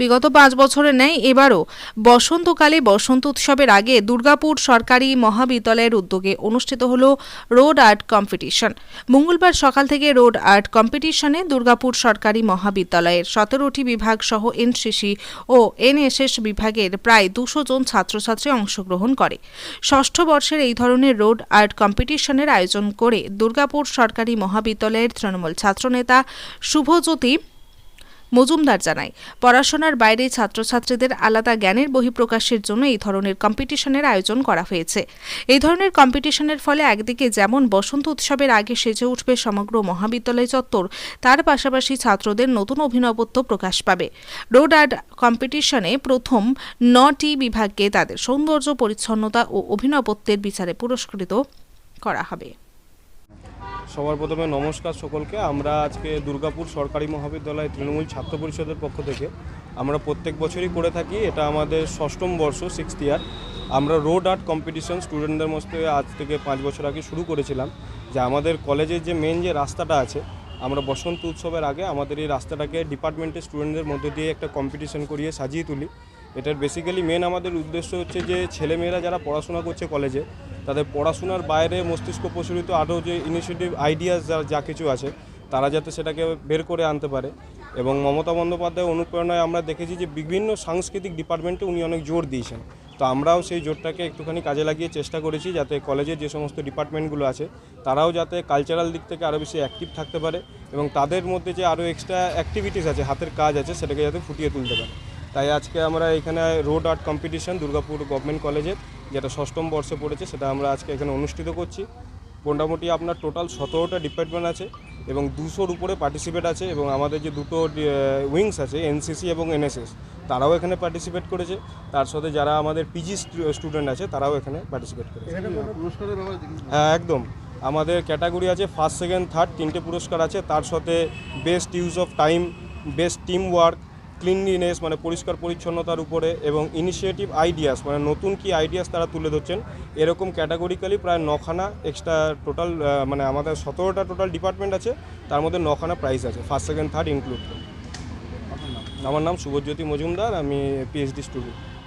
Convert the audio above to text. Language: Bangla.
বিগত পাঁচ বছরের ন্যায় এবারও বসন্তকালে বসন্ত উৎসবের আগে দুর্গাপুর সরকারি মহাবিদ্যালয়ের উদ্যোগে অনুষ্ঠিত হল রোড আর্ট কম্পিটিশন। মঙ্গলবার সকাল থেকে রোড আর্ট কম্পিটিশনে দুর্গাপুর সরকারি মহাবিদ্যালয়ের সতেরোটি বিভাগ সহ এনসিসি ও এনএসএস বিভাগের প্রায় দুশো জন ছাত্রছাত্রী অংশগ্রহণ করে। ষষ্ঠ বর্ষের এই ধরনের রোড আর্ট কম্পিটিশনের আয়োজন করে দুর্গাপুর সরকারি মহাবিদ্যালয়ের তৃণমূল ছাত্রনেতা শুভজ্যোতি মজুমদার জানায়, পড়াশোনার বাইরে ছাত্রছাত্রীদের আলাদা জ্ঞানের বহিঃপ্রকাশের জন্য এই ধরনের কম্পিটিশনের আয়োজন করা হয়েছে। এই ধরনের কম্পিটিশনের ফলে একদিকে যেমন বসন্ত উৎসবের আগে সেজে উঠবে সমগ্র মহাবিদ্যালয় চত্বর, তার পাশাপাশি ছাত্রদের নতুন অভিনবত্ব প্রকাশ পাবে। রোড আর্ট কম্পিটিশনে প্রথম নটি বিভাগকে তাদের সৌন্দর্য, পরিচ্ছন্নতা ও অভিনবত্বের বিচারে পুরস্কৃত করা হবে। সবার প্রথমে নমস্কার সকলকে। আমরা আজকে দুর্গাপুর সরকারি মহাবিদ্যালয় তৃণমূল ছাত্র পরিষদের পক্ষ থেকে আমরা প্রত্যেক বছরই করে থাকি। এটা আমাদের ষষ্ঠম বর্ষ সিক্সথ ইয়ার আমরা রোড আর্ট কম্পিটিশন স্টুডেন্টদের মধ্যে আজ থেকে পাঁচ বছর আগে শুরু করেছিলাম। যে আমাদের কলেজের যে মেন যে রাস্তাটা আছে, আমরা বসন্ত উৎসবের আগে আমাদের এই রাস্তাটাকে ডিপার্টমেন্টের স্টুডেন্টদের মধ্যে দিয়ে একটা কম্পিটিশন করিয়ে সাজিয়ে তুলি। এটার বেসিক্যালি মেন আমাদের উদ্দেশ্য হচ্ছে যে ছেলেমেয়েরা যারা পড়াশোনা করছে কলেজে তাদের পড়াশোনার বাইরে মস্তিষ্ক প্রচলিত আরও যে ইনিশিয়েটিভ আইডিয়াস যা যা কিছু আছে, তারা যাতে সেটাকে বের করে আনতে পারে। এবং মমতা বন্দ্যোপাধ্যায় অনুপ্রেরণায় আমরা দেখেছি যে বিভিন্ন সাংস্কৃতিক ডিপার্টমেন্টে উনি অনেক জোর দিয়েছেন। তো আমরাও সেই জোরটাকে একটুখানি কাজে লাগিয়ে চেষ্টা করেছি যাতে কলেজের যে সমস্ত ডিপার্টমেন্টগুলো আছে, তারাও যাতে কালচারাল দিক থেকে আরও বেশি অ্যাক্টিভ থাকতে পারে এবং তাদের মধ্যে যে আরও এক্সট্রা অ্যাক্টিভিটিস আছে, হাতের কাজ আছে, সেটাকে যাতে ফুটিয়ে তুলতে পারে। তাই আজকে আমরা এখানে road art competition Durgapur government কলেজের যেটা ষষ্ঠম বর্ষে পড়েছে সেটা আমরা আজকে এখানে অনুষ্ঠিত করছি। মোটামুটি আপনার টোটাল সতেরোটা ডিপার্টমেন্ট আছে এবং দুশোর উপরে পার্টিসিপেট আছে এবং আমাদের যে দুটো উইংস আছে এনসিসি এবং এনএসএস তারাও এখানে পার্টিসিপেট করেছে। তার সাথে যারা আমাদের পিজি স্টুডেন্ট আছে তারাও এখানে পার্টিসিপেট করেছে। হ্যাঁ একদম। আমাদের ক্যাটাগরি আছে ফার্স্ট সেকেন্ড থার্ড তিনটে পুরস্কার আছে। তার সাথে best use of time best team work cleanliness মানে পরিষ্কার পরিচ্ছন্নতার উপরে এবং ইনিশিয়েটিভ আইডিয়াস মানে নতুন কি আইডিয়াস তারা তুলে ধরছেন এরকম ক্যাটাগরিক্যালি প্রায় নখানা এক্সট্রা টোটাল মানে আমাদের সতেরোটা টোটাল ডিপার্টমেন্ট আছে তার মধ্যে নখানা প্রাইজ আছে ফার্স্ট সেকেন্ড থার্ড ইনক্লুড আমার নাম শুভজ্যোতি মজুমদার আমি পিএইচডি স্টুডেন্ট